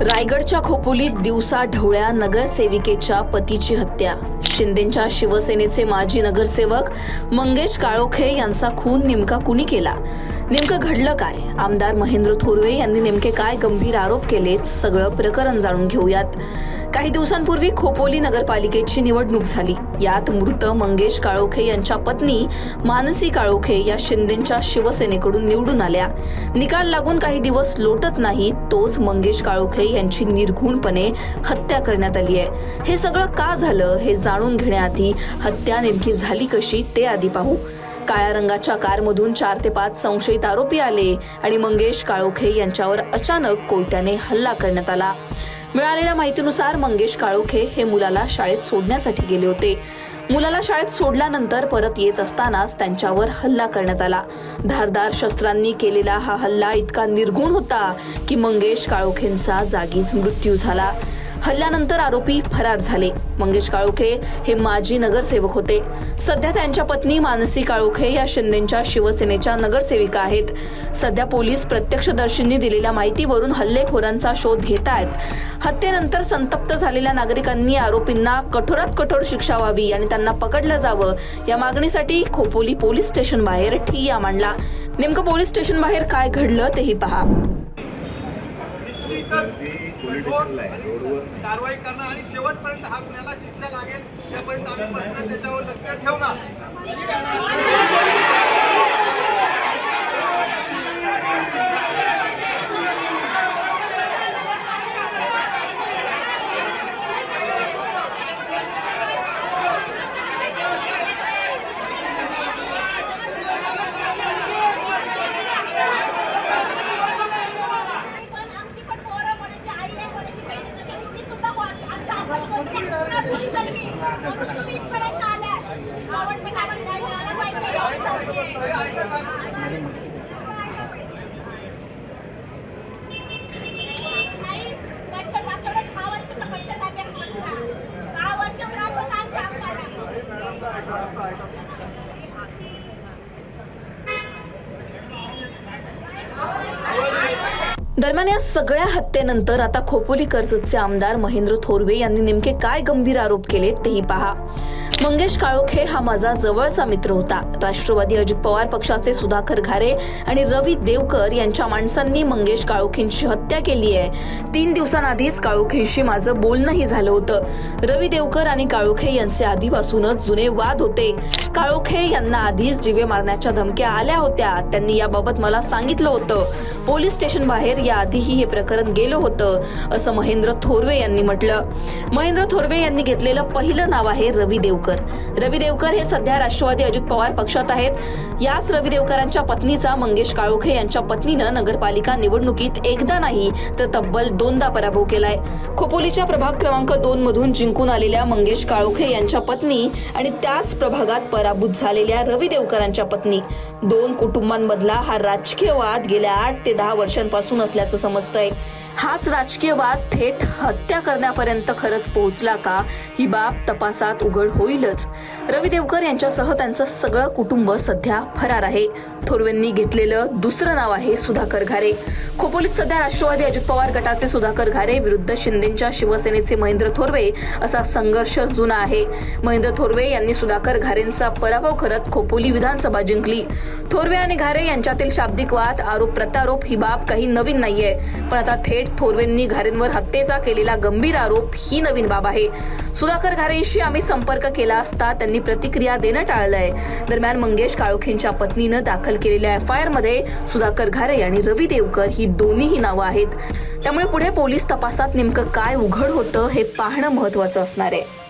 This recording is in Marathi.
रायगडच्या खोपोलीत दिवसा ढवळ्या नगरसेविकेच्या पतीची हत्या. शिंदेच्या शिवसेनेचे माजी नगरसेवक मंगेश काळोखे यांचा खून नेमका कुणी केला? नेमकं घडलं काय? आमदार महेंद्र थोरवे यांनी नेमके काय गंभीर आरोप केलेत सगळं प्रकरण जाणून घेऊयात. काही दिवसांपूर्वी खोपोली नगरपालिकेची निवडणूक झाली. यात मृत मंगेश काळोखे यांच्या पत्नी मानसी काळोखे या शिंदेच्या शिवसेनेकडून निवडून आल्या. निकाल लागून काही दिवस लोटत नाही तोच मंगेश काळोखे यांची निर्घुणपणे हत्या करण्यात आली आहे. हे सगळं का झालं हे जाणून घेण्याआधी हत्या नेमकी झाली कशी ते आधी पाहू. काळ्या रंगाच्या कारमधून चार ते पाच संशयित आरोपी आले आणि मंगेश काळोखे यांच्यावर अचानक कोयत्याने हल्ला करण्यात आला. मिळालेल्या माहितीनुसार मंगेश काळोखे हे मुलाला शाळेत सोडण्यासाठी गेले होते. मुलाला शाळेत सोडल्यानंतर परत येत असतानाच त्यांच्यावर हल्ला करण्यात आला. धारदार शस्त्रांनी केलेला हा हल्ला इतका निर्गुण होता की मंगेश काळोखेंचा जागीच मृत्यू झाला. हल्ल्यानंतर आरोपी फरार झाले. मंगेश काळोखे हे माजी नगरसेवक होते. सध्या त्यांच्या पत्नी मानसी काळोखे या शिंदेच्या शिवसेनेच्या नगरसेविका आहेत. सध्या पोलीस प्रत्यक्षदर्शींनी दिलेल्या माहितीवरून हल्लेखोरांचा शोध घेत आहेत हत्येनंतर संतप्त झालेल्या नागरिकांनी आरोपींना कठोरात कठोर शिक्षा व्हावी आणि त्यांना पकडलं जावं. या मागणीसाठी खोपोली पोलीस स्टेशन बाहेर ठिय्या मांडला. नेमकं पोलीस स्टेशन बाहेर काय घडलं तेही पहा. कठोर कारवाई करणं आणि शेवटपर्यंत हा गुन्ह्याला शिक्षा लागेल यापर्यंत आम्ही पर्सनल त्याच्यावर लक्ष ठेवणार. झाली. फक्त वीसपर्यंत आल्या. आवडते का आवडते नाही, आलं पाहिजे. नाही, त्याच्या मागच्यावर दहा वर्षाचा पैसा टाकला कोणता? दहा वर्ष त्रास होता आमच्या आम्हाला. दरम्यान या सगळ्या हत्येनंतर आता खोपोली कर्जतचे आमदार महेंद्र थोरवे यांनी नेमके काय गंभीर आरोप केले तेही पहा. मंगेश काळोखे हा माझा जवळचा मित्र होता. राष्ट्रवादी अजित पवार पक्षाचे सुधाकर घारे आणि रवी देवकर यांच्या माणसांनी मंगेश काळोखेंची हत्या केली आहे. तीन दिवसांआधीच काळोखेंशी माझं बोलणंही झालं होतं. रवी देवकर आणि काळोखे यांचे आधीपासूनच जुने वाद होते. काळोखे यांना आधीच जीवे मारण्याच्या धमक्या आल्या होत्या. त्यांनी याबाबत मला सांगितलं होतं. पोलीस स्टेशन बाहेर याआधीही हे प्रकरण गेलं होतं असं महेंद्र थोरवे यांनी म्हटलं. महेंद्र थोरवे यांनी घेतलेलं पहिलं नाव आहे रवी देवकर. रवी देवकर हे सध्या राष्ट्रवादी अजित पवार पक्षात आहेत. याच रवी देवकरांच्या पत्नीचा मंगेश काळोखे यांच्या पत्नीनं नगरपालिका निवडणुकीत एकदा नाही तर तब्बल दोनदा पराभव केलाय. खोपोलीच्या प्रभाग क्रमांक दोन मधून जिंकून आलेल्या मंगेश काळोखे यांच्या पत्नी आणि त्याच प्रभागात पराभूत झालेल्या रवी देवकरांच्या पत्नी. दोन कुटुंबांमधला हा राजकीय वाद गेल्या आठ ते दहा वर्षांपासून असल्याचं समजतंय. हाच राजकीय वाद थेट हत्या करण्यापर्यंत खरंच पोहोचला का? ही बाब तपासात उघड होईल. होईलच. रवी देवकर यांच्यासह त्यांचं सगळं कुटुंब सध्या फरार आहे. थोरवेंनी घेतलेलं दुसरं नाव आहे सुधाकर घारे. खोपोलीत सध्या राष्ट्रवादी अजित पवार गटाचे सुधाकर घारे विरुद्ध शिंदेच्या शिवसेनेचे महेंद्र थोरवे असा संघर्ष जुना आहे. महेंद्र थोरवे यांनी सुधाकर घारेंचा पराभव करत खोपोली विधानसभा जिंकली. थोरवे आणि घारे यांच्यातील शाब्दिक वाद आरोप प्रत्यारोप ही बाब काही नवीन नाहीये. पण आता थेट थोरवेंनी घारेंवर हत्येचा केलेला गंभीर आरोप ही नवीन बाब आहे. सुधाकर घारेंशी आम्ही संपर्क केला असता त्यांनी प्रतिक्रिया देणं टाळलंय. दरम्यान मंगेश काळोखेंच्या पत्नीनं दाखल केलेल्या एफ आय आरमध्ये सुधाकर घारे आणि रवी देवकर ही दोन्हीही नावं आहेत. त्यामुळे पुढे पोलीस तपासात नेमकं काय उघड होतं हे पाहणं महत्वाचं असणार आहे.